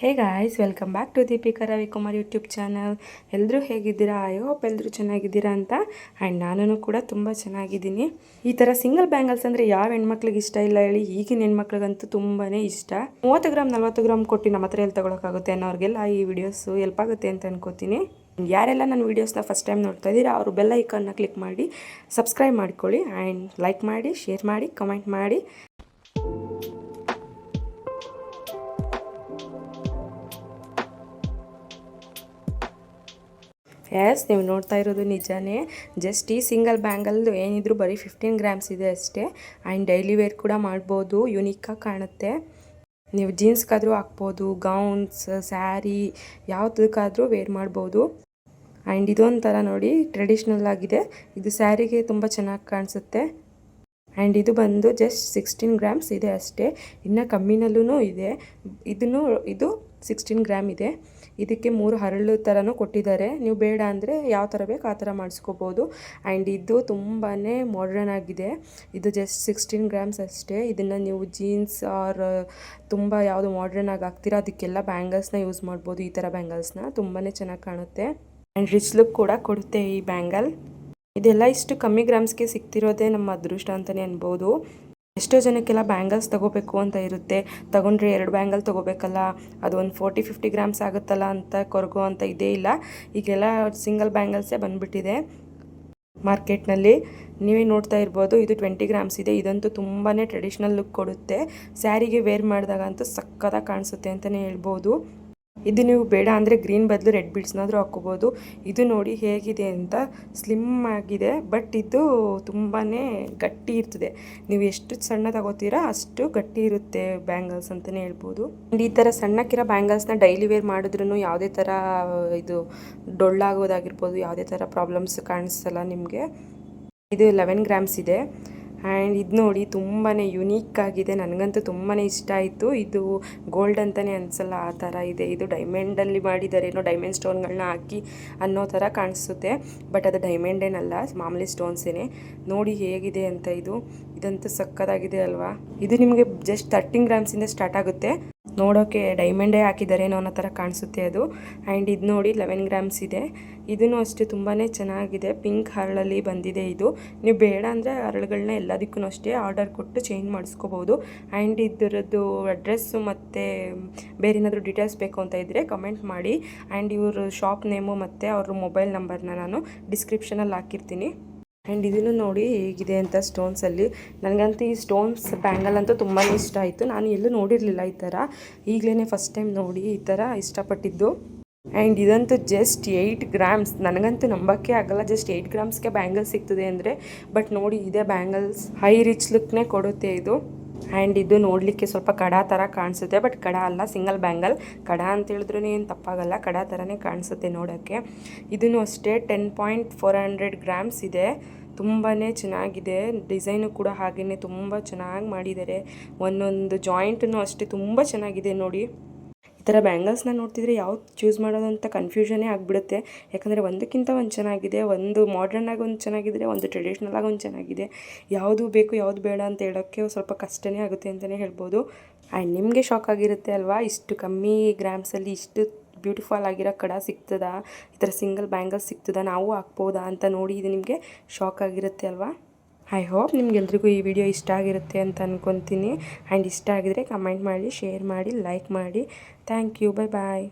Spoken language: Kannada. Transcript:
Hey guys welcome back to Deepika Ravikumar YouTube channel ಎಲ್ಲರೂ ಹೇಗಿದ್ದೀರಾ? ಐ ಹೋಪ್ ಎಲ್ಲರೂ ಚೆನ್ನಾಗಿದ್ದೀರಾ ಅಂತ. ಆ್ಯಂಡ್ ನಾನು ಕೂಡ ತುಂಬ ಚೆನ್ನಾಗಿದ್ದೀನಿ. ಈ ಥರ ಸಿಂಗಲ್ ಬ್ಯಾಂಗಲ್ಸ್ ಅಂದರೆ ಯಾವ ಹೆಣ್ಮಕ್ಳಿಗೆ ಇಷ್ಟ ಇಲ್ಲ ಹೇಳಿ, ಈಗಿನ ಹೆಣ್ಮಕ್ಳಿಗಂತೂ ತುಂಬಾ ಇಷ್ಟ. ಮೂವತ್ತು ಗ್ರಾಮ್ ನಲ್ವತ್ತು ಗ್ರಾಮ್ ಕೊಟ್ಟು ನಮ್ಮ ಹತ್ರ ಎಲ್ಲಿ ತೊಗೊಳಕ್ಕಾಗುತ್ತೆ ಅನ್ನೋರಿಗೆಲ್ಲ ಈ ವಿಡಿಯೋಸು ಹೆಲ್ಪ್ ಆಗುತ್ತೆ ಅಂತ ಅನ್ಕೋತೀನಿ. ಯಾರೆಲ್ಲ ನನ್ನ ವೀಡಿಯೋಸ್ನ ಫಸ್ಟ್ ಟೈಮ್ ನೋಡ್ತಾ ಇದ್ದೀರಾ, ಅವರು ಬೆಲ್ ಐಕನ್ನ ಕ್ಲಿಕ್ ಮಾಡಿ ಸಬ್ಸ್ಕ್ರೈಬ್ ಮಾಡ್ಕೊಳ್ಳಿ. ಆ್ಯಂಡ್ ಲೈಕ್ ಮಾಡಿ ಶೇರ್ ಮಾಡಿ ಕಮೆಂಟ್ ಮಾಡಿ. ಎಸ್ ನೀವು ನೋಡ್ತಾ ಇರೋದು ನಿಜಾನೇ. ಜಸ್ಟ್ ಈ ಸಿಂಗಲ್ ಬ್ಯಾಂಗಲ್ದು ಏನಿದ್ರು ಬರೀ ಫಿಫ್ಟೀನ್ ಗ್ರಾಮ್ಸ್ ಇದೆ ಅಷ್ಟೇ. ಆ್ಯಂಡ್ ಡೈಲಿ ವೇರ್ ಕೂಡ ಮಾಡ್ಬೋದು ಯುನೀಕಾಗಿ ಕಾಣುತ್ತೆ. ನೀವು ಜೀನ್ಸ್ಗಾದರೂ ಹಾಕ್ಬೋದು ಗೌನ್ಸ್ ಸ್ಯಾರಿ ಯಾವುದಕ್ಕಾದರೂ ವೇರ್ ಮಾಡ್ಬೋದು. ಆ್ಯಂಡ್ ಇದೊಂಥರ ನೋಡಿ ಟ್ರೆಡಿಷ್ನಲ್ ಆಗಿದೆ. ಇದು ಸ್ಯಾರಿಗೆ ತುಂಬ ಚೆನ್ನಾಗಿ ಕಾಣಿಸುತ್ತೆ. ಆ್ಯಂಡ್ ಇದು ಬಂದು ಜಸ್ಟ್ ಸಿಕ್ಸ್ಟೀನ್ ಗ್ರಾಮ್ಸ್ ಇದೆ ಅಷ್ಟೇ. ಇನ್ನು ಕಮ್ಮಿನಲ್ಲೂ ಇದೆ. ಇದನ್ನು, ಇದು ಸಿಕ್ಸ್ಟೀನ್ ಗ್ರಾಮ್ ಇದೆ. ಇದಕ್ಕೆ ಮೂರು ಹರಳು ಥರನೂ ಕೊಟ್ಟಿದ್ದಾರೆ. ನೀವು ಬೇಡ ಅಂದರೆ ಯಾವ ಥರ ಬೇಕು ಆ ಥರ ಮಾಡಿಸ್ಕೋಬೋದು. ಆ್ಯಂಡ್ ಇದು ತುಂಬಾ ಮಾಡ್ರನ್ ಆಗಿದೆ. ಇದು ಜಸ್ಟ್ ಸಿಕ್ಸ್ಟೀನ್ ಗ್ರಾಮ್ಸ್ ಅಷ್ಟೇ. ಇದನ್ನು ನೀವು ಜೀನ್ಸ್ ಆರ್ ತುಂಬ ಯಾವುದು ಮಾಡ್ರನ್ ಆಗಿ ಹಾಕ್ತೀರಾ, ಅದಕ್ಕೆಲ್ಲ ಬ್ಯಾಂಗಲ್ಸ್ನ ಯೂಸ್ ಮಾಡ್ಬೋದು. ಈ ಥರ ಬ್ಯಾಂಗಲ್ಸ್ನ ತುಂಬಾ ಚೆನ್ನಾಗಿ ಕಾಣುತ್ತೆ. ಆ್ಯಂಡ್ ರಿಚ್ ಲುಕ್ ಕೂಡ ಕೊಡುತ್ತೆ ಈ ಬ್ಯಾಂಗಲ್ ಇದೆಲ್ಲ ಇಷ್ಟು ಕಮ್ಮಿ ಗ್ರಾಮ್ಸ್ಗೆ ಸಿಗ್ತಿರೋದೇ ನಮ್ಮ ಅದೃಷ್ಟ ಅಂತಲೇ ಅನ್ಬೋದು. ಎಷ್ಟೋ ಜನಕ್ಕೆಲ್ಲ ಬ್ಯಾಂಗಲ್ಸ್ ತೊಗೋಬೇಕು ಅಂತ ಇರುತ್ತೆ. ತಗೊಂಡ್ರೆ ಎರಡು ಬ್ಯಾಂಗಲ್ ತೊಗೋಬೇಕಲ್ಲ, ಅದು ಒಂದು ಫೋರ್ಟಿ, ಫಿಫ್ಟಿ ಗ್ರಾಮ್ಸ್ ಆಗುತ್ತಲ್ಲ ಅಂತ ಕೊರಗೋ ಅಂತ ಇದೇ ಇಲ್ಲ. ಈಗೆಲ್ಲ ಸಿಂಗಲ್ ಬ್ಯಾಂಗಲ್ಸೇ ಬಂದುಬಿಟ್ಟಿದೆ ಮಾರ್ಕೆಟ್ನಲ್ಲಿ. ನೀವೇ ನೋಡ್ತಾ ಇರ್ಬೋದು, ಇದು ಟ್ವೆಂಟಿ ಗ್ರಾಮ್ಸ್ ಇದೆ. ಇದಂತೂ ತುಂಬಾ ಟ್ರೆಡಿಷ್ನಲ್ ಲುಕ್ ಕೊಡುತ್ತೆ. ಸ್ಯಾರಿಗೆ ವೇರ್ ಮಾಡಿದಾಗಂತೂ ಸಕ್ಕತ್ತಾಗಿ ಕಾಣಿಸುತ್ತೆ ಅಂತಲೇ ಹೇಳ್ಬೋದು. ಇದು ನೀವು ಬೇಡ ಅಂದರೆ ಗ್ರೀನ್ ಬದಲು ರೆಡ್ ಬೀಡ್ಸ್ನಾದರೂ ಹಾಕ್ಕೋಬೋದು. ಇದು ನೋಡಿ ಹೇಗಿದೆ ಅಂತ ಸ್ಲಿಮ್ ಆಗಿದೆ, ಬಟ್ ಇದು ತುಂಬಾ ಗಟ್ಟಿ ಇರ್ತದೆ. ನೀವು ಎಷ್ಟು ಸಣ್ಣ ತಗೋತೀರಾ ಅಷ್ಟು ಗಟ್ಟಿ ಇರುತ್ತೆ ಬ್ಯಾಂಗಲ್ಸ್ ಅಂತಲೇ ಹೇಳ್ಬೋದು. ಈ ಥರ ಸಣ್ಣಕ್ಕಿರೋ ಬ್ಯಾಂಗಲ್ಸ್ನ ಡೈಲಿ ವೇರ್ ಮಾಡಿದ್ರೂ ಯಾವುದೇ ಥರ ಇದು ಡೊಳ್ಳಾಗೋದಾಗಿರ್ಬೋದು, ಯಾವುದೇ ಥರ ಪ್ರಾಬ್ಲಮ್ಸ್ ಕಾಣಿಸಲ್ಲ ನಿಮಗೆ. ಇದು ಲೆವೆನ್ ಗ್ರಾಮ್ಸ್ ಇದೆ. ಆ್ಯಂಡ್ ಇದು ನೋಡಿ ತುಂಬಾ ಯುನೀಕ್ ಆಗಿದೆ. ನನಗಂತೂ ತುಂಬಾ ಇಷ್ಟ ಆಯಿತು. ಇದು ಗೋಲ್ಡ್ ಅಂತಲೇ ಅನಿಸಲ್ಲ, ಆ ಥರ ಇದೆ. ಇದು ಡೈಮಂಡಲ್ಲಿ ಮಾಡಿದ್ದಾರೆ. ಏನೋ ಡೈಮಂಡ್ ಸ್ಟೋನ್ಗಳನ್ನ ಹಾಕಿ ಅನ್ನೋ ಥರ ಕಾಣಿಸುತ್ತೆ. ಬಟ್ ಅದು ಡೈಮಂಡ್ ಏನಲ್ಲ, ಮಾಮೂಲಿ ಸ್ಟೋನ್ಸೇನೆ ನೋಡಿ ಹೇಗಿದೆ ಅಂತ ಇದು. ಇದಂತೂ ಸಕ್ಕತ್ತಾಗಿದೆ ಅಲ್ವಾ? ಇದು ನಿಮಗೆ ಜಸ್ಟ್ ಥರ್ಟಿನ್ ಗ್ರಾಮ್ಸಿಂದ ಸ್ಟಾರ್ಟ್ ಆಗುತ್ತೆ. ನೋಡೋಕ್ಕೆ ಡೈಮಂಡೇ ಹಾಕಿದ್ದಾರೆ ಅನ್ನೋ ಥರ ಕಾಣಿಸುತ್ತೆ ಅದು. ಆ್ಯಂಡ್ ಇದು ನೋಡಿ ಲೆವೆನ್ ಗ್ರಾಮ್ಸ್ ಇದೆ. ಇದೂ ಅಷ್ಟೇ ತುಂಬಾ ಚೆನ್ನಾಗಿದೆ. ಪಿಂಕ್ ಹರಳಲ್ಲಿ ಬಂದಿದೆ ಇದು. ನೀವು ಬೇಡ ಅಂದರೆ ಹರಳುಗಳನ್ನ ಎಲ್ಲದಕ್ಕೂ ಅಷ್ಟೇ ಆರ್ಡರ್ ಕೊಟ್ಟು ಚೇಂಜ್ ಮಾಡಿಸ್ಕೋಬೋದು. ಆ್ಯಂಡ್ ಇದರದ್ದು ಅಡ್ರೆಸ್ಸು ಮತ್ತು ಬೇರೆ ಏನಾದರೂ ಡೀಟೇಲ್ಸ್ ಬೇಕು ಅಂತ ಇದ್ದರೆ ಕಮೆಂಟ್ ಮಾಡಿ. ಆ್ಯಂಡ್ ಇವರು ಶಾಪ್ ನೇಮು ಮತ್ತು ಅವ್ರ ಮೊಬೈಲ್ ನಂಬರ್ನ ನಾನು ಡಿಸ್ಕ್ರಿಪ್ಷನಲ್ಲಿ ಹಾಕಿರ್ತೀನಿ. ಆ್ಯಂಡ್ ಇದನ್ನು ನೋಡಿ ಹೇಗಿದೆ ಅಂತ ಸ್ಟೋನ್ಸಲ್ಲಿ. ನನಗಂತೂ ಈ ಸ್ಟೋನ್ಸ್ ಬ್ಯಾಂಗಲ್ ಅಂತೂ ತುಂಬಾ ಇಷ್ಟ ಆಯಿತು. ನಾನು ಎಲ್ಲೂ ನೋಡಿರಲಿಲ್ಲ ಈ ಥರ. ಈಗಲೇ ಫಸ್ಟ್ ಟೈಮ್ ನೋಡಿ ಈ ಥರ ಇಷ್ಟಪಟ್ಟಿದ್ದು. ಆ್ಯಂಡ್ ಇದಂತೂ ಜಸ್ಟ್ ಏಯ್ಟ್ ಗ್ರಾಮ್ಸ್. ನನಗಂತೂ ನಂಬೋಕ್ಕೆ ಆಗಲ್ಲ. ಜಸ್ಟ್ ಏಯ್ಟ್ ಗ್ರಾಮ್ಸ್ಗೆ ಬ್ಯಾಂಗಲ್ ಸಿಗ್ತದೆ ಅಂದರೆ. ಬಟ್ ನೋಡಿ, ಇದೇ ಬ್ಯಾಂಗಲ್ಸ್ ಹೈ ರಿಚ್ ಲುಕ್ನೇ ಕೊಡುತ್ತೆ ಇದು. ಆ್ಯಂಡ್ ಇದು ನೋಡಲಿಕ್ಕೆ ಸ್ವಲ್ಪ ಕಡ ಥರ ಕಾಣಿಸುತ್ತೆ, ಬಟ್ ಕಡ ಅಲ್ಲ, ಸಿಂಗಲ್ ಬ್ಯಾಂಗಲ್. ಕಡ ಅಂತ ಹೇಳಿದ್ರೂ ಏನು ತಪ್ಪಾಗಲ್ಲ, ಕಡ ಥರನೇ ಕಾಣಿಸುತ್ತೆ ನೋಡೋಕ್ಕೆ. ಇದನ್ನು ಅಷ್ಟೇ ten point four hundred grams ಇದೆ. ತುಂಬಾ ಚೆನ್ನಾಗಿದೆ. ಡಿಸೈನು ಕೂಡ ಹಾಗೆಯೇ ತುಂಬ ಚೆನ್ನಾಗಿ ಮಾಡಿದ್ದಾರೆ. ಒಂದೊಂದು ಜಾಯಿಂಟನ್ನು ಅಷ್ಟೇ ತುಂಬ ಚೆನ್ನಾಗಿದೆ ನೋಡಿ. ಥರ ಬ್ಯಾಂಗಲ್ಸ್ನ ನೋಡ್ತಿದ್ರೆ ಯಾವ್ದು ಚೂಸ್ ಮಾಡೋದು ಅಂತ ಕನ್ಫ್ಯೂಷನೇ ಆಗಿಬಿಡುತ್ತೆ. ಯಾಕಂದರೆ ಒಂದಕ್ಕಿಂತ ಒಂದು ಚೆನ್ನಾಗಿದೆ, ಒಂದು ಮಾಡ್ರನ್ ಆಗಿ ಒಂದು ಚೆನ್ನಾಗಿದ್ರೆ ಒಂದು ಟ್ರೆಡಿಷ್ನಲ್ ಆಗಿ ಒಂದು ಚೆನ್ನಾಗಿದೆ. ಯಾವುದು ಬೇಕು, ಯಾವುದು ಬೇಡ ಅಂತ ಹೇಳೋಕ್ಕೆ ಸ್ವಲ್ಪ ಕಷ್ಟನೇ ಆಗುತ್ತೆ ಅಂತಲೇ ಹೇಳ್ಬೋದು. ಆ್ಯಂಡ್ ನಿಮಗೆ ಶಾಕ್ ಆಗಿರುತ್ತೆ ಅಲ್ವಾ? ಇಷ್ಟು ಕಮ್ಮಿ ಗ್ರಾಮ್ಸಲ್ಲಿ ಇಷ್ಟು ಬ್ಯೂಟಿಫುಲ್ ಆಗಿರೋ ಕಡ ಸಿಗ್ತದಾ? ಈ ಥರ ಸಿಂಗಲ್ ಬ್ಯಾಂಗಲ್ಸ್ ಸಿಗ್ತದಾ? ನಾವು ಹಾಕ್ಬೋದಾ ಅಂತ ನೋಡಿ ಇದು ನಿಮಗೆ ಶಾಕ್ ಆಗಿರುತ್ತೆ ಅಲ್ವಾ? ಐ ಹೋಪ್ ನಿಮ್ಗೆಲ್ರಿಗೂ ಈ ವಿಡಿಯೋ ಇಷ್ಟ ಆಗಿರುತ್ತೆ ಅಂತ ಅಂದ್ಕೊತೀನಿ ಆ್ಯಂಡ್ ಇಷ್ಟ ಆಗಿದ್ರೆ ಕಮೆಂಟ್ ಮಾಡಿ ಶೇರ್ ಮಾಡಿ ಲೈಕ್ ಮಾಡಿ. Thank you bye bye